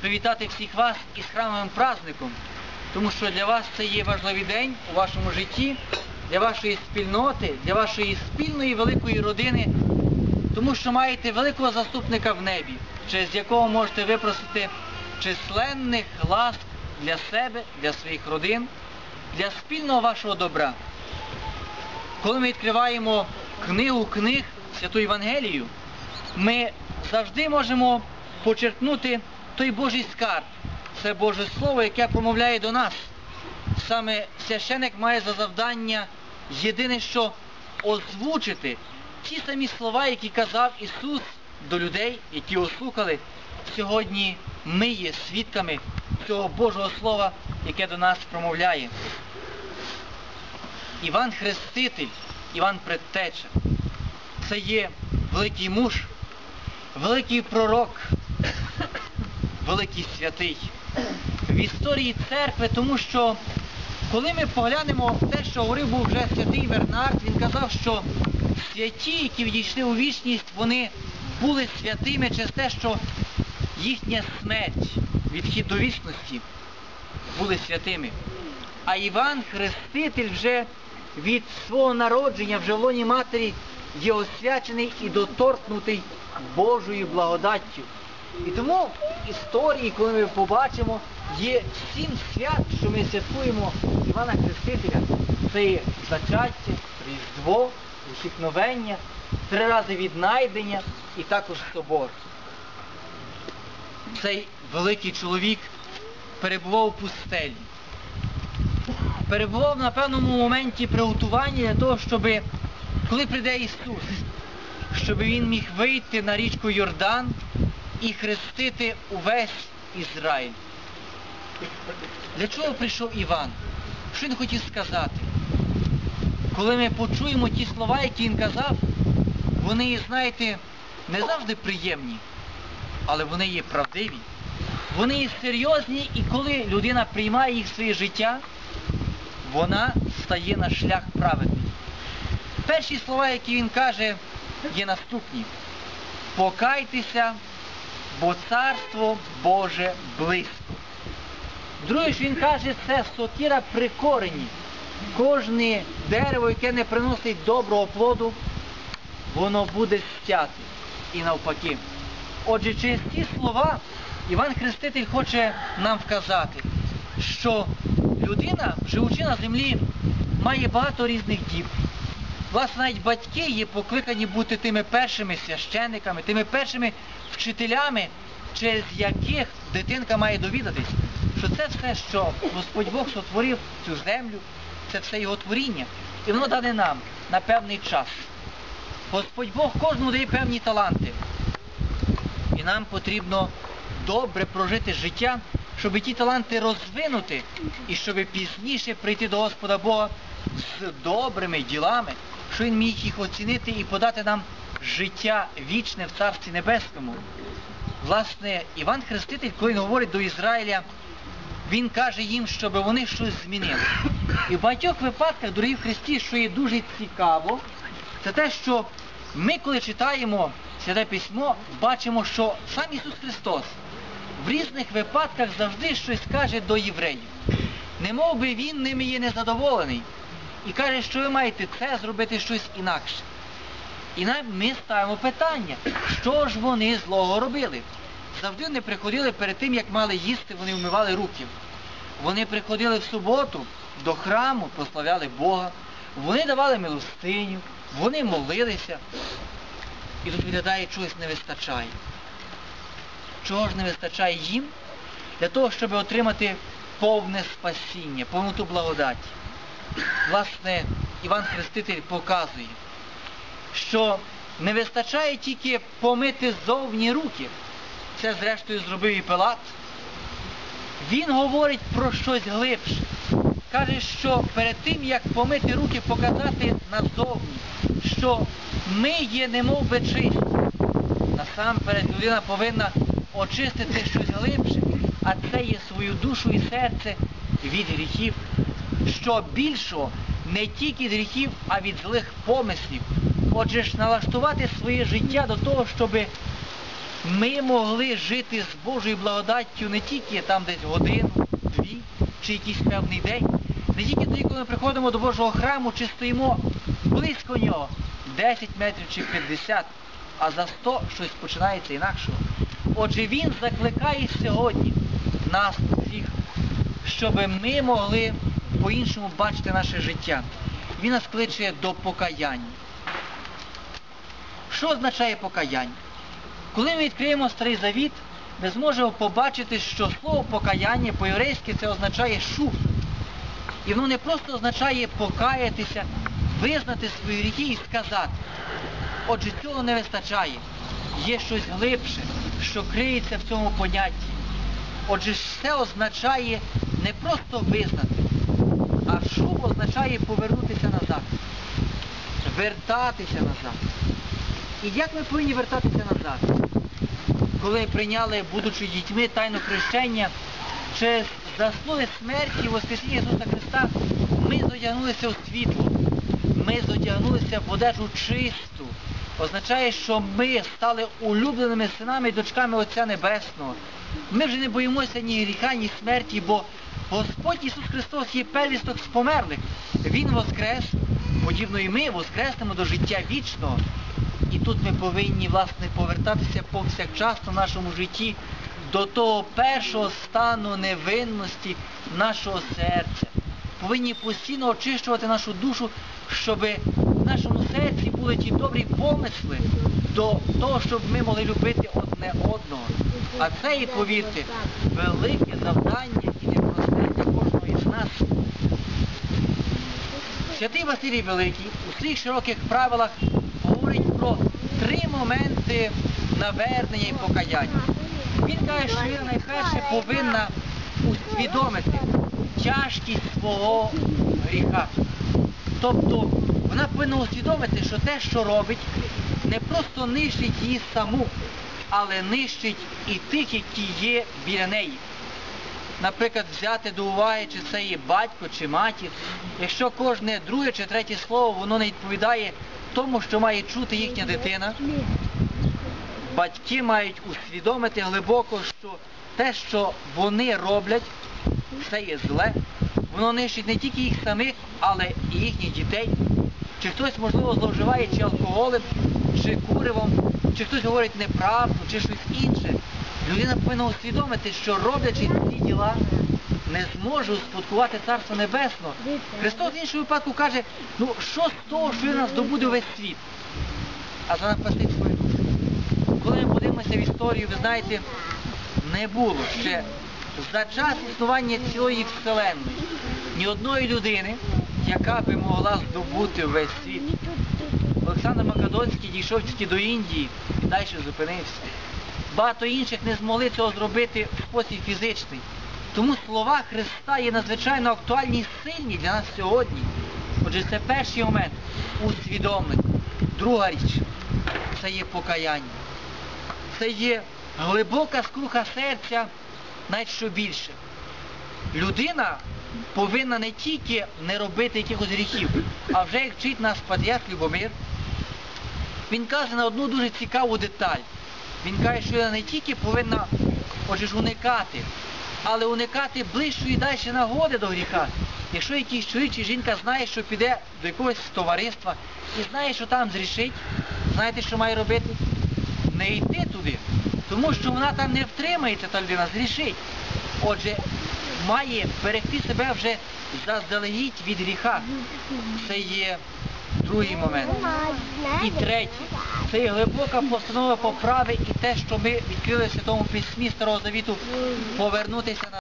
привітати всіх вас із храмовим праздником, тому що для вас це є важливий день у вашому житті, для вашої спільноти, для вашої спільної великої родини, тому що маєте великого заступника в небі, через якого можете випросити численних ласк для себе, для своїх родин, для спільного вашого добра. Коли ми відкриваємо книгу книг Святу Євангелію, ми завжди можемо почерпнути той Божий скарб. Це Боже Слово, яке промовляє до нас. Саме священик має за завдання єдине, що озвучити ті самі слова, які казав Ісус до людей, які ослухали. Сьогодні ми є свідками цього Божого Слова, яке до нас промовляє. Іван Хреститель, Іван Предтеча. Це є великий муж, великий пророк, великий святий в історії церкви, тому що коли ми поглянемо в те, що говорив був вже святий Вернард, він казав, що святі, які відійшли у вічність, вони були святими через те, що їхня смерть, відхід до вічності були святими. А Іван Хреститель вже від свого народження в лоні матері є освячений і доторкнутий Божою благодаттю. І тому в історії, коли ми побачимо, є сім свят, що ми святкуємо Івана Хрестителя. Це є зачаття, Різдво, усікновення, три рази віднайдення і також собор. Цей великий чоловік перебував у пустелі. Перебував на певному моменті приготування для того, щоб коли прийде Ісус, щоб він міг вийти на річку Йордан і хрестити увесь Ізраїль. Для чого прийшов Іван? Що він хотів сказати? Коли ми почуємо ті слова, які він казав, вони, знаєте, не завжди приємні, але вони є правдиві. Вони є серйозні, і коли людина приймає їх в своє життя, вона стає на шлях праведний. Перші слова, які він каже, є наступні. Покайтеся, бо царство Боже близько. Друге, що він каже, це сокіра при корені. Кожне дерево, яке не приносить доброго плоду, воно буде стяти. І навпаки. Отже, через ці слова Іван Хреститель хоче нам вказати, що людина, живучи на землі, має багато різних діб. Власне, навіть батьки є покликані бути тими першими священниками, тими першими вчителями, через яких дитинка має довідатись, що це все, що Господь Бог сотворив цю землю, це все його творіння. І воно дане нам на певний час. Господь Бог кожному дає певні таланти. І нам потрібно добре прожити життя, щоб ті таланти розвинути і щоб пізніше прийти до Господа Бога з добрими ділами, що Він міг їх оцінити і подати нам життя вічне в Царстві Небеському. Власне, Іван Хреститель, коли він говорить до Ізраїля, він каже їм, щоб вони щось змінили. І в багатьох випадках, дорогі в Христі, що є дуже цікаво, це те, що ми, коли читаємо Святе Письмо, бачимо, що сам Ісус Христос в різних випадках завжди щось каже до євреїв. Не мов би він ними є незадоволений. І каже, що ви маєте це зробити щось інакше. І ми ставимо питання, що ж вони злого робили. Завжди вони приходили перед тим, як мали їсти, вони вмивали руки. Вони приходили в суботу до храму, прославляли Бога, вони давали милостиню, вони молилися. І тут виглядає, чогось не вистачає. Чого ж не вистачає їм? Для того, щоб отримати повне спасіння, повноту благодаті. Власне, Іван Хреститель показує, що не вистачає тільки помити зовні руки. Це, зрештою, зробив і Пилат. Він говорить про щось глибше. Каже, що перед тим, як помити руки, показати назовні, що ми є немов би чисті. Насамперед людина повинна очистити щось глибше, а це є свою душу і серце від гріхів, що більшого не тільки від гріхів, а від злих помислів. Отже ж, налаштувати своє життя до того, щоб ми могли жити з Божою благодаттю не тільки там десь годину, дві чи якийсь певний день, не тільки тоді, коли ми приходимо до Божого храму, чи стоїмо близько нього, 10 метрів чи 50, а за 100 щось починається інакшого. Отже, він закликає сьогодні нас всіх, щоб ми могли по-іншому бачити наше життя. Він нас кличе до покаяння. Що означає покаяння? Коли ми відкриємо Старий Завіт, ми зможемо побачити, що слово покаяння по-єврейськи це означає шуф. І воно не просто означає покаятися, визнати свої гріхи і сказати. Отже, цього не вистачає. Є щось глибше, що криється в цьому понятті. Отже, це означає не просто визнати, а шуб означає повернутися назад, вертатися назад. І як ми повинні вертатися назад? Коли прийняли, будучи дітьми, тайну хрещення, через заслуги смерті і Воскресіння Ісуса Христа, ми зодягнулися у світло, ми зодягнулися в одежу чисту. Означає, що ми стали улюбленими синами і дочками Отця Небесного. Ми вже не боїмося ні гріха, ні смерті, бо Господь Ісус Христос є первісток з померлих. Він воскрес, подібно і ми воскреснемо до життя вічного. І тут ми повинні, власне, повертатися повсякчас в нашому житті до того першого стану невинності нашого серця. Повинні постійно очищувати нашу душу, щоб в нашому серці були ті добрі помисли до того, щоб ми могли любити одне одного. А це, і повірте, велике завдання і непросте для кожного із нас. Святий Василій Великий у своїх широких правилах говорить про три моменти навернення і покаяння. Він каже, що віра найперше повинна усвідомити тяжкість свого гріха. Тобто вона повинна усвідомити, що те, що робить, не просто нищить її саму, але нищить і тих, які є біля неї. Наприклад, взяти до уваги, чи це є батько чи матір. Якщо кожне друге чи третє слово воно не відповідає тому, що має чути їхня дитина, батьки мають усвідомити глибоко, що те, що вони роблять, це є зле. Воно нищить не тільки їх самих, але і їхніх дітей. Чи хтось, можливо, зловживає чи алкоголем, чи куривом, чи хтось говорить неправду, чи щось інше. Людина повинна усвідомити, що роблячи ці діла, не зможе успадкувати Царство Небесного. Христос в іншому випадку каже, ну що з того, що він нас здобуде весь світ? А за напасти свою душу. Коли ми подивимося в історію, ви знаєте, не було ще за час існування цілої вселенної ні одної людини, яка би могла здобути весь світ. Олександр Македонський дійшов тільки до Індії і далі зупинився. Багато інших не змогли цього зробити в спосіб фізичний. Тому слова Христа є надзвичайно актуальні і сильні для нас сьогодні. Отже, це перший момент усвідомлення. Друга річ це є покаяння. Це є глибока скруха серця, навіть що більше. Людина повинна не тільки не робити якихось гріхів, а вже як вчить нас патріарх Любомир, він каже на одну дуже цікаву деталь. Він каже, що вона не тільки повинна отже ж, уникати, але уникати ближчої і далі нагоди до гріха. Якщо якийсь чоловік чи жінка знає, що піде до якогось товариства і знає, що там зрішить, знаєте, що має робити? Не йти туди, тому що вона там не втримається, та людина зрішить. Отже, має берегти себе вже заздалегідь від гріха. Це є другий момент. І третє, це є глибока постанова поправи і те, що ми відкрили в Святому Письмі Старого Завіту, повернутися на